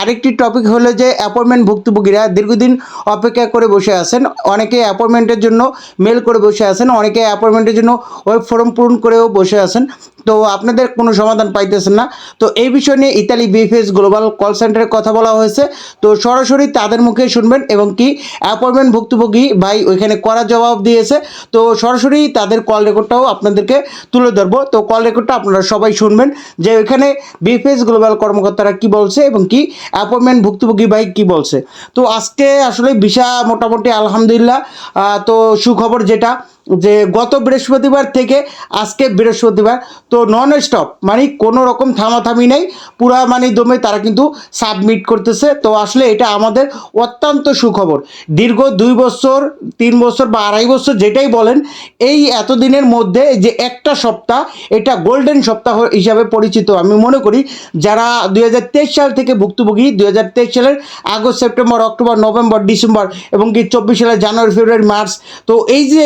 আরেকটি টপিক হলো যে অ্যাপয়েন্টমেন্ট ভুক্তভোগীরা দীর্ঘদিন অপেক্ষা করে বসে আছেন। অনেকে অ্যাপয়েন্টমেন্টের জন্য মেল করে বসে আছেন, অনেকে অ্যাপয়েন্টমেন্টের জন্য ওয়েব ফর্ম পূরণ করেও বসে আছেন। তো আপনাদের কোনো সমাধান পাইতেছেন না। তো এই বিষয় নিয়ে ইতালি বিএফএস গ্লোবাল কল সেন্টারে কথা বলা হয়েছে। তো সরাসরি তাদের মুখে শুনবেন এবং কি অ্যাপয়েন্টমেন্ট ভুক্তভোগী ভাই ওইখানে করা জবাব দিয়েছে। তো সরাসরি তাদের কল রেকর্ডটাও আপনাদেরকে তুলে ধরবো। তো কল রেকর্ডটা আপনারা সবাই শুনবেন যে ওইখানে বিএফএস গ্লোবাল কর্মকর্তারা কি বলছে এবং কি অ্যাপয়েন্টমেন্ট ভুক্তভোগী ভাই কি বলছে। তো আজকে আসলে ভিসা মোটামুটি আলহামদুলিল্লাহ তো সুখবর যেটা যে গত বৃহস্পতিবার থেকে আজকে বৃহস্পতিবার, তো নন স্টপ মানে কোনো রকম থামাথামি নেই, পুরা মানে দমে তারা কিন্তু সাবমিট করতেছে। তো আসলে এটা আমাদের অত্যন্ত সুখবর। দীর্ঘ দুই বছর, তিন বছর বা আড়াই বছর যেটাই বলেন, এই এতদিনের মধ্যে যে একটা সপ্তাহ, এটা গোল্ডেন সপ্তাহ হিসাবে পরিচিত। আমি মনে করি যারা দুই হাজার তেইশ সাল থেকে ভুক্তভোগী, দুই হাজার তেইশ সালের August, September, October, November, December এবং কি চব্বিশ সালের জানুয়ারি, ফেব্রুয়ারি, মার্চ, তো এই যে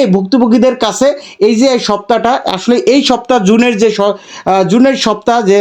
ভুক্তভোগীদের কাছে এই যে এই সপ্তাহটা আসলে এই সপ্তাহ জুনের যে জুনের সপ্তাহ যে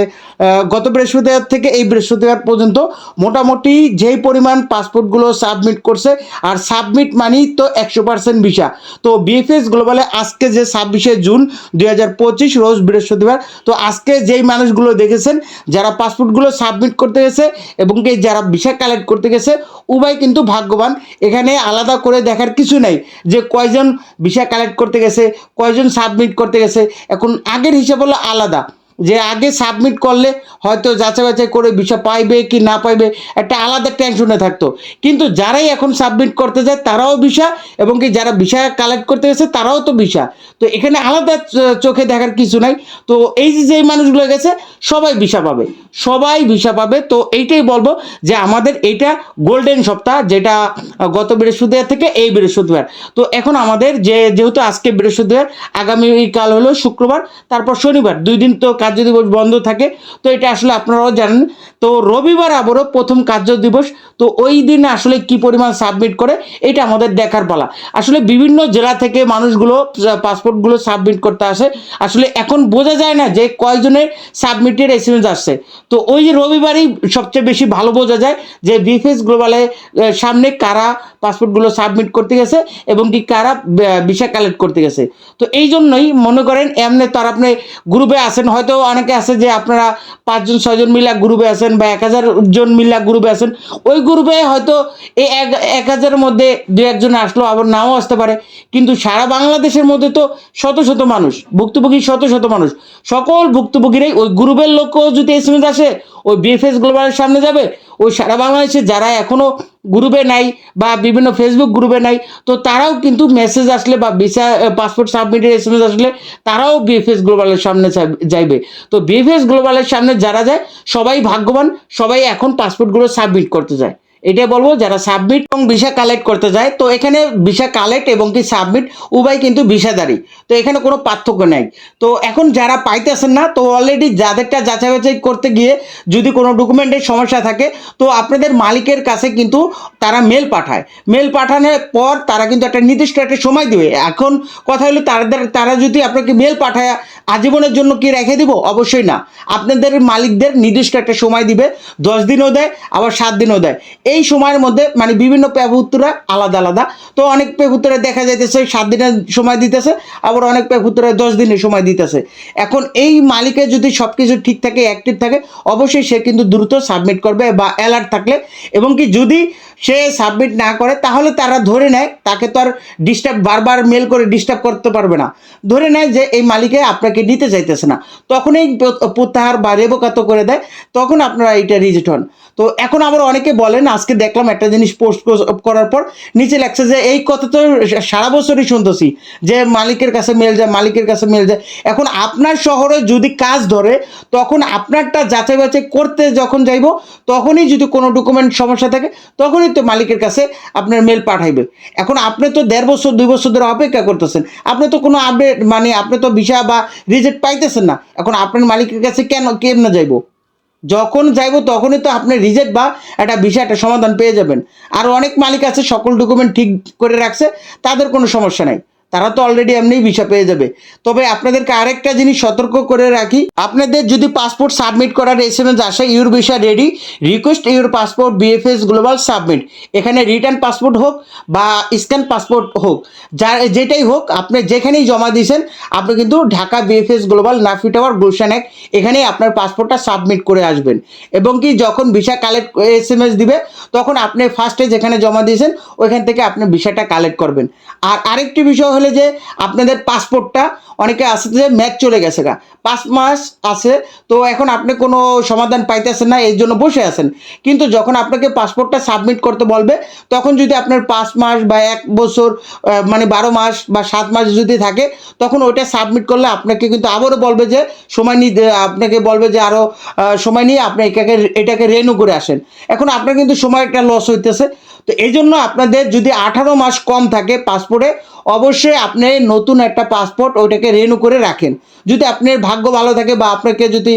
গত বৃহস্পতিবার থেকে এই বৃহস্পতিবার পর্যন্ত মোটামুটি যেই পরিমাণ পাসপোর্টগুলো সাবমিট করছে, আর সাবমিট মানেই তো একশো পার্সেন্ট ভিসা। তো বিএফএস গ্লোবালে আজকে যে ছাব্বিশে জুন দুই হাজার পঁচিশ, রোজ বৃহস্পতিবার, তো আজকে যেই মানুষগুলো দেখেছেন, যারা পাসপোর্টগুলো সাবমিট করতে গেছে এবং কি যারা ভিসা কালেক্ট করতে গেছে, উভয় কিন্তু ভাগ্যবান। এখানে আলাদা করে দেখার কিছু নেই যে কয়জন ভিসা কালেক্ট করতে গেছে, কয়জন সাবমিট করতে গেছে। এখন আগের হিসাব হলো আলাদা। যে আগে সাবমিট করলে হয়তো যাচাই বাছাই করে ভিসা পাইবে কি না পাইবে, একটা আলাদা টেনশনে থাকতো। কিন্তু যারাই এখন সাবমিট করতে যায়, তারাও ভিসা এবং কি যারা ভিসা কালেক্ট করতে গেছে, তারাও তো ভিসা তো এখানে আলাদা চোখে দেখার কিছু নাই। তো এই যে যেই মানুষগুলো গেছে, সবাই ভিসা পাবে। সবাই ভিসা পাবে। তো এইটাই বলব যে আমাদের এইটা গোল্ডেন সপ্তাহ, যেটা গত বৃহস্পতিবার থেকে এই বৃহস্পতিবার। তো এখন আমাদের যে, যেহেতু আজকে বৃহস্পতিবার, আগামীকাল হলো শুক্রবার, তারপর শনিবার। দুই দিন তো কার্য দিবস বন্ধ থাকে, তো এটা আসলে আপনারাও জানেন। তো রবিবার আবারও প্রথম কার্য দিবস তো ওই দিন আসলে কি পরিমাণ সাবমিট করে, এটা আমাদের দেখার পালা। আসলে বিভিন্ন জেলা থেকে মানুষগুলো পাসপোর্টগুলো সাবমিট করতে আসে। আসলে এখন বোঝা যায় না যে কয়জনের সাবমিটের এসএমএস আসছে। তো ওই রবিবারই সবচেয়ে বেশি ভালো বোঝা যায় যে বিএফএস গ্লোবালে সামনে কারা পাসপোর্টগুলো সাবমিট করতে গেছে এবং কি কারা ভিসা কালেক্ট করতে গেছে। তো এই জন্যই মনে করেন, এমনি তো আর আপনি গ্রুপে আছেন, হয়তো অনেকে আছে যে আপনারা পাঁচজন, ছয়জন মিলা গ্রুপে আছেন বা এক হাজার জন মিলা গ্রুপে আছেন, ওই গ্রুপে হয়তো এই এক এক হাজারের মধ্যে দু একজন আসলো, আবার নাও আসতে পারে। কিন্তু সারা বাংলাদেশের মধ্যে তো শত শত মানুষ, ভুক্তভোগী শত শত মানুষ। সকল ভুক্তভোগীরাই ওই গ্রুপের লোকও যদি এসএমএস আসে, ওই বিএফএস গ্লোবালের সামনে যাবে, ওই সারা বাংলাদেশে যারা এখনও গ্রুপে নাই বা বিভিন্ন ফেসবুক গ্রুপে নাই, তো তারাও কিন্তু মেসেজ আসলে বা ভিসা পাসপোর্ট সাবমিটের এস আসলে তারাও বিএফএস গ্লোবালের সামনে যাই- যাইবে। তো বিএফএস গ্লোবালের সামনে যারা যায়, সবাই ভাগ্যবান, সবাই এখন পাসপোর্টগুলো সাবমিট করতে যায়। এটাই বলব, যারা সাবমিট এবং ভিসা কালেক্ট করতে যায়, তো এখানে ভিসা কালেক্ট এবং কি সাবমিট উভয় কিন্তু ভিসাদারি তো এখানে কোনো পার্থক্য নেই। তো এখন যারা পাইতেছেন না, তো অলরেডি যাদেরটা যাচাই বাছাই করতে গিয়ে যদি কোনো ডকুমেন্টের সমস্যা থাকে, তো আপনাদের মালিকের কাছে কিন্তু তারা মেল পাঠায়। মেল পাঠানোর পর তারা কিন্তু একটা নির্দিষ্ট একটা সময় দেবে। এখন কথা হলো তাদের, তারা যদি আপনাকে মেল পাঠায়, আজীবনের জন্য কি রেখে দিব? অবশ্যই না। আপনাদের মালিকদের নির্দিষ্ট একটা সময় দিবে। দশ দিনও দেয়, আবার সাত দিনও দেয়। এই সময়ের মধ্যে মানে বিভিন্ন পেপুত্তরা আলাদা আলাদা। তো অনেক পেপুত্তরা দেখা যাইতেছে, সাত দিনের সময় দিতেছে, আবার অনেক পেপুত্তরা দশ দিনের সময় দিতেছে। এখন এই মালিকের যদি সব কিছু ঠিক থাকে অ্যাক্টিভ থাকে, অবশ্যই সে কিন্তু দ্রুত সাবমিট করবে বা অ্যালার্ট থাকলে। এবং কি যদি সে সাবমিট না করে, তাহলে তারা ধরে নেয়, তাকে তো আর ডিস্টার্ব বারবার মেল করে ডিস্টার্ব করতে পারবে না। ধরে নেয় যে এই মালিকে আপনাকে নিতে চাইতেছে না। তখনই প্র- প্রত্যাহার বা রেবকাত করে দেয়, তখন আপনারা এইটা রিজেক্ট হন। তো এখন আবার অনেকে বলেন, আজকে দেখলাম একটা জিনিস পোস্ট করার পর নিচে লেখছে যে, এই কথা তো সারা বছরই শুনতেছি, যে মালিকের কাছে মেল যায়, মালিকের কাছে মেল যায়। এখন আপনার শহরে যদি কাজ ধরে, তখন আপনারটা যাচাই বাছাই করতে যখন যাইব, তখনই যদি কোনো ডকুমেন্ট সমস্যা থাকে, তখনই তো মালিকের কাছে আপনার মেল পাঠাইবে। এখন আপনি তো দেড় বছর, দুই বছর ধরে অপেক্ষা করতেছেন। আপনি তো কোনো আপডেট মানে আপনি তো ভিসা বা রিজেক্ট পাইতেছেন না। এখন আপনার মালিকের কাছে কেন, কেমনে যাইব? যখন যাইব তখনই তো আপনি রিজেক্ট বা একটা বিষয় একটা সমাধান পেয়ে যাবেন। আর অনেক মালিক আছে, সকল ডকুমেন্ট ঠিক করে রাখছে, তাদের কোনো সমস্যা নাই। তারা তো অলরেডি এমনিই ভিসা পেয়ে যাবে। তবে আপনাদেরকে আরেকটা জিনিস সতর্ক করে রাখি, আপনাদের যদি পাসপোর্ট সাবমিট করার এস এম এস আসে your visa ready request your passport VFS global submit এখানে রিটার্ন পাসপোর্ট হোক বা স্ক্যান পাসপোর্ট হোক, যা যেটাই হোক, আপনি যেখানেই জমা দিয়েছেন, আপনি কিন্তু Dhaka VFS global Nafi tower Gulshan এক, এখানেই আপনার পাসপোর্টটা সাবমিট করে আসবেন। এবং কি যখন visa collect S M S দিবে, তখন আপনি ফার্স্টে যেখানে জমা দিয়েছেন, ওইখান থেকে আপনি ভিসাটা কালেক্ট করবেন। আর আরেকটি বিষয় হলে যে আপনাদের পাসপোর্টটা অনেকে আছে যে ম্যাচ চলে গেছে গা। পাঁচ মাস আছে, তো এখন আপনি কোনো সমাধান পাইতেছেন না, এই জন্য বসে আছেন। কিন্তু যখন আপনাকে পাসপোর্টটা সাবমিট করতে বলবে, তখন যদি আপনার পাঁচ মাস বা এক বছর মানে বারো মাস বা সাত মাস যদি থাকে, তখন ওইটা সাবমিট করলে আপনাকে কিন্তু আবারও বলবে যে সময় নিতে, আপনাকে বলবে যে আরও সময় নিয়ে আপনি এটাকে এটাকে রেনু করে আসেন। এখন আপনার কিন্তু সময়টা লস হইতেছে। তো এই জন্য আপনাদের যদি আঠারো মাস কম থাকে পাসপোর্টে অবশ্যই আপনি নতুন একটা পাসপোর্ট ওইটাকে রেনু করে রাখেন। যদি আপনার ভাগ্য ভালো থাকে বা আপনাকে যদি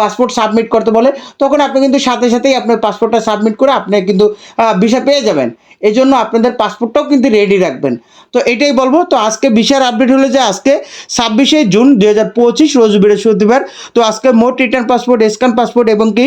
পাসপোর্ট সাবমিট করতে বলে, তখন আপনি কিন্তু সাথে সাথেই আপনার পাসপোর্টটা সাবমিট করে আপনি কিন্তু ভিসা পেয়ে যাবেন। এই জন্য আপনাদের পাসপোর্টটাও কিন্তু রেডি রাখবেন। তো এটাই বলব, তো আজকে বিশার আপডেট হলো যে আজকে ছাব্বিশে জুন দু হাজার পঁচিশ, রোজ বৃহস্পতিবার। তো আজকে মোট রিটার্ন পাসপোর্ট স্ক্যান পাসপোর্ট এবং কি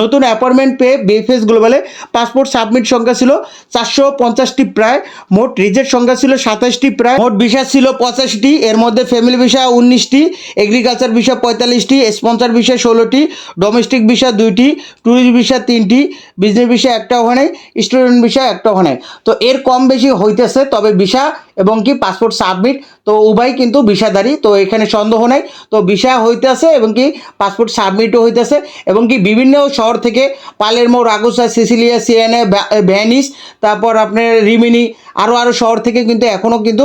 নতুন অ্যাপয়েন্টমেন্ট পেয়ে বিএফএস গ্লোবালে পাসপোর্ট সাবমিট সংখ্যা ছিল চারশো পঞ্চাশটি প্রায়, মোট রিজেক্ট সংখ্যা ছিল সাতাশটি প্রায়, মোট ভিসা ছিল পঁচাশিটি, এর মধ্যে ফ্যামিলি ভিসা উনিশটি এগ্রিকালচার ভিসা পঁয়তাল্লিশটি স্পন্সর ভিসা ষোলোটি ডোমেস্টিক ভিসা দুইটি ট্যুরিস্ট ভিসা তিনটি বিজনেস ভিসা একটা ওখানে স্টুডেন্ট ভিসা একটা ওখানে তো এর কম বেশি হইতেছে, তবে ভিসা এবং কি পাসপোর্ট সাবমিট তো উভয় কিন্তু ভিসাদারি তো এখানে সন্দেহ নাই। তো ভিসা হইতেছে এবং কি পাসপোর্ট সাবমিটও হইতেছে এবং কি বিভিন্ন শহর থেকে Palermo, Ragusa, Sicilia Siena Venice, তারপর আপনার রিমিনি আরও আরও শহর থেকে কিন্তু এখনও কিন্তু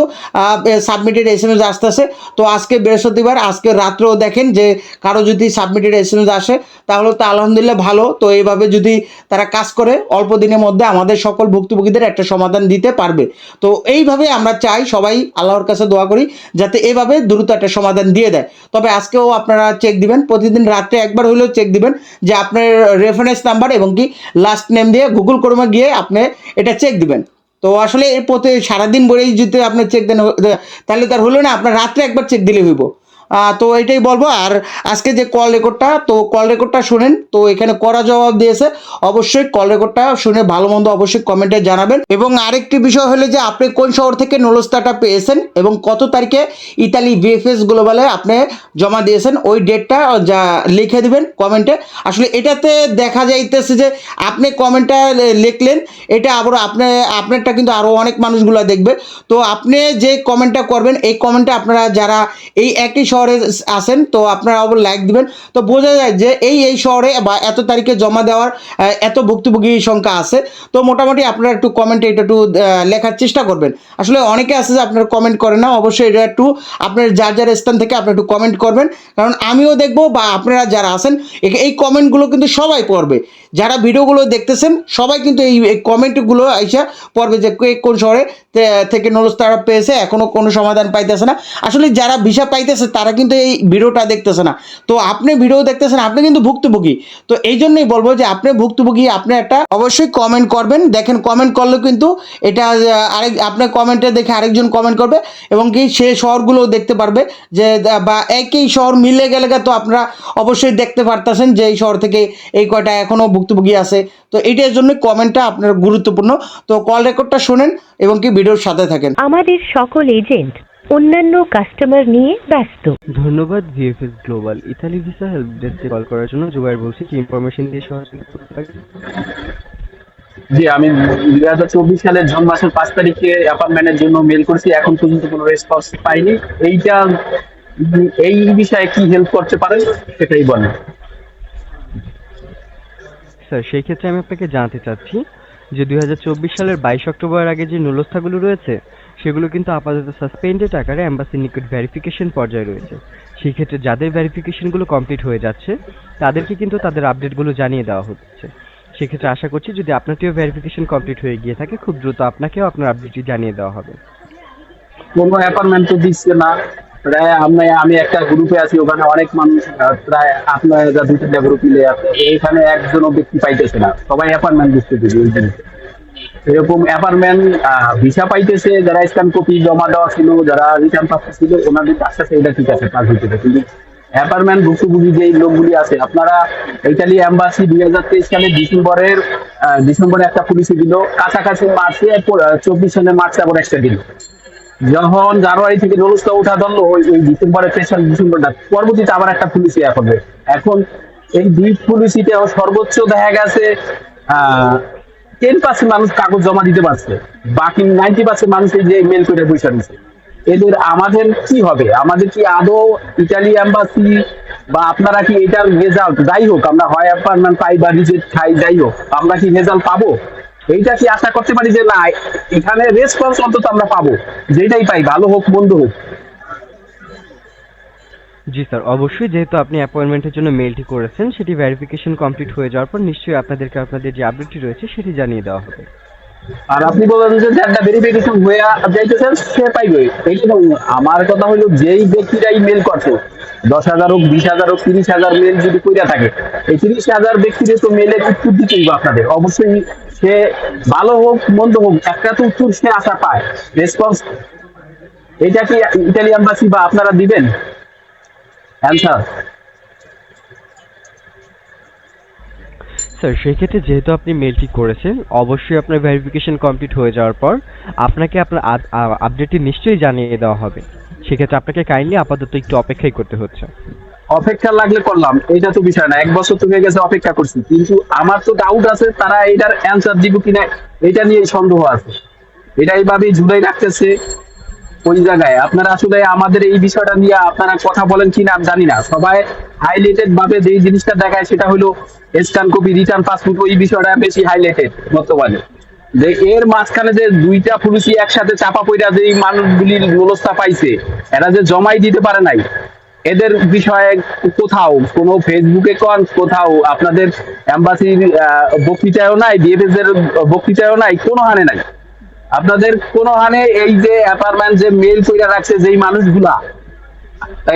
সাবমিটেড এস এম এস আসতেছে। তো আজকে বৃহস্পতিবার, আজকে রাত্রেও দেখেন যে কারও যদি সাবমিটেড এস এম এস আসে, তাহলে তো আলহামদুলিল্লাহ ভালো। তো এইভাবে যদি তারা কাজ করে, অল্প দিনের মধ্যে আমাদের সকল ভুক্তভোগীদের একটা সমাধান দিতে পারবে। তো এইভাবে আমরা চাই সবাই আল্লাহর কাছে দোয়া করি যাতে এভাবে দ্রুত একটা সমাধান দিয়ে দেয়। তবে আজকেও আপনারা চেক দিবেন, প্রতিদিন রাত্রে একবার হলেও চেক দিবেন যে আপনার রেফারেন্স নাম্বার এবং কি লাস্ট নেম দিয়ে গুগল ক্রোমে গিয়ে আপনি এটা চেক দিবেন। তো আসলে এর প্রতি সারাদিন বলেই যদি আপনি চেক দেন, তাহলে তার হলো না, আপনার রাত্রে একবার চেক দিলে হইব। তো এটাই বলব। আর আজকে যে কল রেকর্ডটা তো কল রেকর্ডটা শুনেন। তো এখানে করা জবাব দিয়েছে। অবশ্যই কল রেকর্ডটা শুনে ভালো মন্দ অবশ্যই কমেন্টে জানাবেন। এবং আরেকটি বিষয় হলো যে, আপনি কোন শহর থেকে নলস্তাটা পেয়েছেন এবং কত তারিখে ইতালি বিএফএস গ্লোবালে আপনি জমা দিয়েছেন? ওই ডেটটা যা লিখে দিবেন কমেন্টে আসলে এটাতে দেখা যাইতেছে যে, আপনি কমেন্টটা লিখলেন। এটা আবার আপনি, আপনারটা কিন্তু আরও অনেক মানুষগুলো দেখবে। তো আপনি যে কমেন্টটা করবেন, এই কমেন্টে আপনারা যারা এই একই শহরে আসেন, তো আপনারা আবার লাইক দিবেন। তো বোঝা যায় যে এই এই শহরে বা এত তারিখে জমা দেওয়ার এত ভুক্তভোগী সংখ্যা আছে। তো মোটামুটি আপনারা একটু কমেন্টে এটা একটু লেখার চেষ্টা করবেন। আসলে অনেকে আছে যে আপনারা কমেন্ট করেন না, অবশ্যই এটা একটু আপনার যার যার স্থান থেকে আপনি একটু কমেন্ট করবেন। কারণ আমিও দেখব বা আপনারা যারা আছেন এই কমেন্টগুলো কিন্তু সবাই পড়বে। যারা ভিডিওগুলো দেখতেছেন, সবাই কিন্তু এই কমেন্টগুলো আইসা পড়বে যে কোন শহরে থেকে নলস তারা পেয়েছে এখনও কোনো সমাধান পাইতেছে না। আসলে যারা ভিসা পাইতেছে, তারা কিন্তু এই ভিডিওটা দেখতেছে না। তো আপনি ভিডিও দেখতেছেন, আপনি কিন্তু ভুক্তভোগী। তো এই জন্যই বলব যে আপনি ভুক্তভোগী, আপনি একটা অবশ্যই কমেন্ট করবেন। দেখেন কমেন্ট করলে কিন্তু এটা আরেক, আপনার কমেন্টে দেখে আরেকজন কমেন্ট করবে এবং কি সে শহরগুলোও দেখতে পারবে যে, বা একই শহর মিলে গেলে তো আপনারা অবশ্যই দেখতে পারতেছেন যে এই শহর থেকে এই কয়টা এখনও ভুক্তভোগী আছে। তো এটার জন্য কমেন্টটা আপনার গুরুত্বপূর্ণ। তো কল রেকর্ডটা শোনেন এবং কি ভিডিওর সাথে থাকেন। আমাদের সকল এজেন্ট অন্যান্য কাস্টমার নিয়ে ব্যস্ত। ধন্যবাদ VFS global Italy visa help ডেস্কে কল করার জন্য জুবাইর বলছি কি ইনফরমেশন দিয়ে সহযোগিতা করতে পারি জি আমি দুই হাজার চব্বিশ সালের জুন মাসের পাঁচ তারিখে অ্যাপার্টমেন্টের জন্য মেল করেছি এখন পর্যন্ত কোনো রেসপন্স পাইনি। এইটা এই বিষয়ে কি হেল্প করতে পারেন সেটাই বলেন। স্যার সেই ক্ষেত্রে আমি আপনাকে জানাতে চাচ্ছি যে দুই হাজার চব্বিশ সালের বাইশ অক্টোবর আগে যে নুলস্থাগুলো রয়েছে সেগুলো কিন্তু আপাতত সাসপেন্ডেড আকারে অ্যাম্বাসির নিকট ভেরিফিকেশন পর্যায়ে রয়েছে। সেই ক্ষেত্রে যাদের ভেরিফিকেশনগুলো কমপ্লিট হয়ে যাচ্ছে, তাদেরকে কিন্তু তাদের আপডেটগুলো জানিয়ে দেওয়া হচ্ছে। সেক্ষেত্রে আশা করছি যদি আপনারটিও ভেরিফিকেশন কমপ্লিট হয়ে গিয়ে থাকে, খুব দ্রুত আপনাকেও আপনার আপডেটটি জানিয়ে দেওয়া হবে। কোনো অ্যাপার্টমেন্ট দিচ্ছে না। প্রায় আমি আমি একটা গ্রুপে আছি, ওখানে অনেক মানুষ প্রায় আপনার দুই তিনটা গ্রুপ মিলে আছে। এইখানে একজনও ব্যক্তি পাইতেছে না। সবাই অ্যাপার্টমেন্ট দিচ্ছে এরকম অ্যাপার্টমেন্ট ভিসা পাইতেছে, যারা স্ক্যান কপি জমা দেওয়া ছিল, যারা রিটার্ন পাচ্ছে ছিল, ওনাদের কাছে এটা ঠিক আছে, কাজ হইতেছে কিন্তু অ্যাপার্টমেন্ট ভুক্তভোগী যে লোকগুলি আছে, আপনারা ইটালি অ্যাম্বাসি দুই হাজার তেইশ সালে ডিসেম্বরের ডিসেম্বরে একটা পুলিশে দিল, কাছাকাছি মার্চে চব্বিশ সালের মার্চে আবার একটা দিল। যখন জানুয়ারি থেকে রোলসটা উঠা ধরলো, ওই ওই ডিসেম্বরের স্পেশাল ডিসেম্বরটা, পরবর্তীতে আবার একটা পুলিশি এখন। এখন এই দুই পুলিশিতে সর্বোচ্চ দেখা গেছে টেন পার্সেন্ট মানুষ কাগজ জমা দিতে পারছে। বাকি নাইনটি পার্সেন্ট মানুষ এই যে মেল করে এদের আমাদের কি হবে? আমাদের কি আদৌ ইটালি বা আপনারা কি এটার রেজাল্ট যাই হোক, আমরা হয় অ্যাপার্টমেন্ট পাই বা রিজেক্ট খাই, যাই হোক, আমরা কি রেজাল্ট পাবো? এইটা কি আশা করতে পারি যে না, এখানে রেসপন্স অন্তত আমরা পাবো। যেটাই পাই, ভালো হোক, মন্দ হোক। জি স্যার, অবশ্যই যেহেতু আপনি অ্যাপয়েন্টমেন্টের জন্য মেলটি করেছেন, সেটি ভেরিফিকেশন কমপ্লিট হয়ে যাওয়ার পর নিশ্চয়ই আপনাদেরকে আপনাদের যে আপডেটটি রয়েছে, সেটি জানিয়ে দেওয়া হবে। আর আপনি বলেন যে যারটা ভেরিফিকেশন হয়ে যাইতেছেন সে পাইবে এইটা আমার কথা হলো যেই ব্যক্তিরাই মেল করছে, দশ হাজার হোক, বিশ হাজার হোক, তিরিশ হাজার মেল যদি কইরা থাকে, এই তিরিশ হাজার ব্যক্তিদের তো মেলের উত্তর দিতেই আপনাদের। অবশ্যই সে ভালো হোক, মন্দ হোক, একটা তো উত্তর সে আশা পায়। রেসপন্স এটা কি ইটালি এম্বাসি বা আপনারা দিবেন? Answer sir. সেই ক্ষেত্রে যেহেতু আপনি মেলটি করেছেন অবশ্যই আপনার ভেরিফিকেশন কমপ্লিট হয়ে যাওয়ার পর আপনাকে আপনার আপডেটটি নিশ্চয়ই জানিয়ে দেওয়া হবে। সেক্ষেত্রে আপনাকে কাইন্ডলি আপাতত একটু অপেক্ষাই করতে হচ্ছে। অপেক্ষা লাগলে করলাম এটা তো বিষয় না। এক বছর তো হয়ে গেছে অপেক্ষা করছি কিন্তু আমার তো ডাউট আছে তারা এটার অ্যান্সার দিব কিনা এটা নিয়ে সন্দেহ আছে। এটা এইভাবেই ঝুলাই রাখতেছে। ওই জায়গায়। আপনারা আসলে আমাদের এই বিষয়টা নিয়ে আপনারা কথা বলেন কিনা আমি জানি না। সবাই হাইলাইটেড ভাবে যে জিনিসটা দেখায় সেটা হলো স্ক্যান কপি রিটার্ন পাসপোর্ট ওই বিষয়টা বেশি হাইলাইটেড বর্তমানে। যে এর মাঝখানে যে দুইটা পুলিশই একসাথে চাপা পইরা যে মানুষগুলির ব্যবস্থা পাইছে, এরা যে জমাই দিতে পারে নাই, এদের বিষয়ে কোথাও কোনো ফেসবুকে কন, কোথাও আপনাদের এম্বাসির বক্তৃতায়ও নাই ডিএফএস এর বক্তৃতায়ও নাই, কোনো হানে নাই। আপনাদের কোনো হানে এই যে অ্যাপার্টমেন্ট যে মেল করে রাখছে, যেই মানুষগুলা,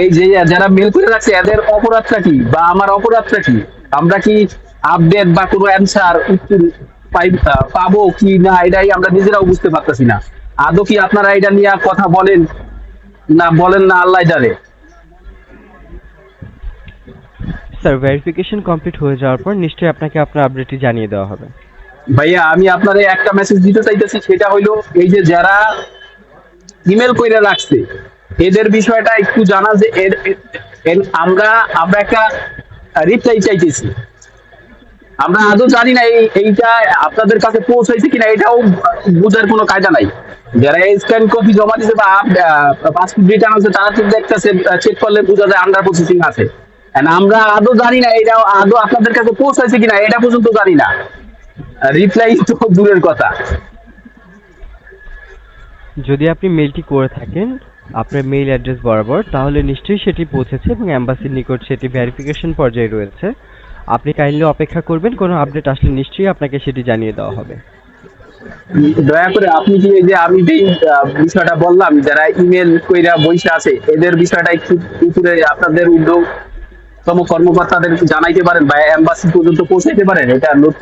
এই যে যারা মেল করে রাখছে, এদের অপরাধটা কি বা আমার অপরাধটা কি? আমরা কি আপডেট বা কোনো অ্যান্সার উত্তর পাবো কি না, এটাই আমরা নিজেরাও বুঝতে পারতেছি না। আদৌ কি আপনারা এটা নিয়ে কথা বলেন না বলেন না আল্লাহ জানে। স্যার ভেরিফিকেশন কমপ্লিট হয়ে যাওয়ার পর নিশ্চয়ই আপনাকে আপনার আপডেটটি জানিয়ে দেওয়া হবে। ভাইয়া, আমি আপনার একটা মেসেজ দিতে চাইতেছি, সেটা হইল এই যে যারা ইমেল কইরা রাখছে, এদের বিষয়টা একটু জানা যে আমরা আমরা একটা রিপ্লাই চাইতেছি। আমরা আদৌ জানি না এই, এইটা আপনাদের কাছে পৌঁছাইছে কিনা, এটাও বোঝার কোনো কায়দা নাই। যারা স্ক্যান কপি জমা দিছে বা পাসপোর্ট রিটার্ন আছে, তারা তো দেখতেছে চেক করলে বোঝা যায় আন্ডার প্রসেসিং আছে। আমরা আদৌ জানি না এটা আদৌ আপনাদের কাছে পৌঁছাইছে কিনা, এটা পর্যন্ত জানি না। রিপ্লাই তো দূরের কথা। যদি আপনি মেলটি করে থাকেন আপনার মেইল অ্যাড্রেস বরাবর তাহলে নিশ্চয়ই সেটি পৌঁছেছে এবং অ্যাম্বাসির নিকট সেটি ভেরিফিকেশন পর্যায়ে রয়েছে। আপনি কাইন্ডলি অপেক্ষা করবেন কোনো আপডেট আসলে নিশ্চয়ই আপনাকে সেটি জানিয়ে দেওয়া হবে। দয়া করে আপনি কি যে আমি যে বিষয়টা বললাম যারা ইমেল কইরা বইসা আছে এদের বিষয়টা একটু উপরে আপনাদের উদ্যোগতম কর্মকর্তাদের জানাইতে পারেন বা এম্বাসি পর্যন্ত পৌঁছাইতে পারেন এটা নোট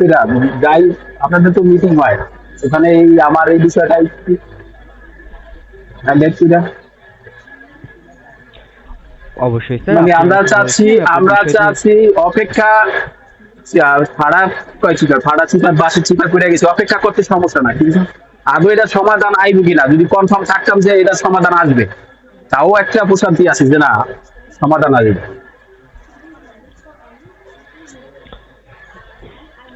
যাই আপনাদের তো মিটিং হয়। ওখানে এই আমার এই বিষয়টা একটু হ্যাঁ, দেখছি অবশ্যই স্যার। মানে আমরা চাচ্ছি আমরা চাচ্ছি অপেক্ষা ভাড়া কয় চিপার ভাড়া চিপার বাসে চিপার করে গেছে। অপেক্ষা করতে সমস্যা না কিন্তু আদৌ এটা সমাধান আইব কিনা? যদি কনফার্ম থাকতাম যে এটা সমাধান আসবে তাও একটা প্রশান্তি আছে যে না সমাধান আসবে।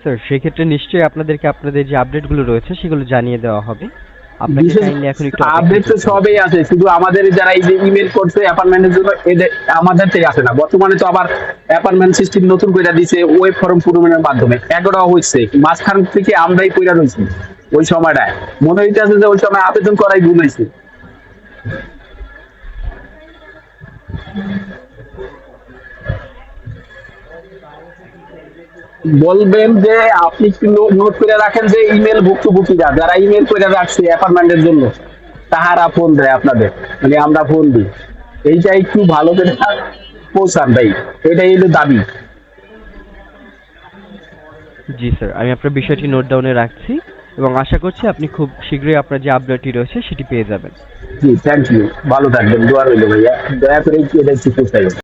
স্যার সেক্ষেত্রে নিশ্চয়ই আপনাদেরকে আপনাদের যে আপডেটগুলো রয়েছে সেগুলো জানিয়ে দেওয়া হবে। আপনাকে কাইন্ডলি এখন একটু আপডেট তো সবই আছে শুধু আমাদের যারা এই যে ইমেল করছে অ্যাপার্টমেন্টের জন্য এদের আমাদের থেকে আসে না। বর্তমানে তো আবার অ্যাপার্টমেন্ট সিস্টেম নতুন করে ওয়েব ফর্ম পূরণের মাধ্যমে। এগারো মাঝখান থেকে আমরাই কইরা রয়েছি ওই সময়টায়। মনে হইতেছে যে ওই সময় আবেদন করাই ভুল হয়েছে বলবেন যে আপনি একটু নোট করে রাখেন যে ইমেল ভুক্তভোগীরা যারা ইমেল করে রাখছে অ্যাপার্টমেন্টের জন্য তাহারা ফোন দেয় আপনাদের মানে আমরা ফোন দিই। এইটা একটু ভালো করে পৌঁছান ভাই এটাই হলো দাবি। জি স্যার আমি আপনার বিষয়টি নোট ডাউনে রাখছি এবং আশা করছি আপনি খুব শীঘ্রই আপনার যে আপডেটটি রয়েছে সেটি পেয়ে যাবেন। জি থ্যাংক ইউ ভালো থাকবেন দোয়া রইল ভাইয়া। দয়া করে এটা একটু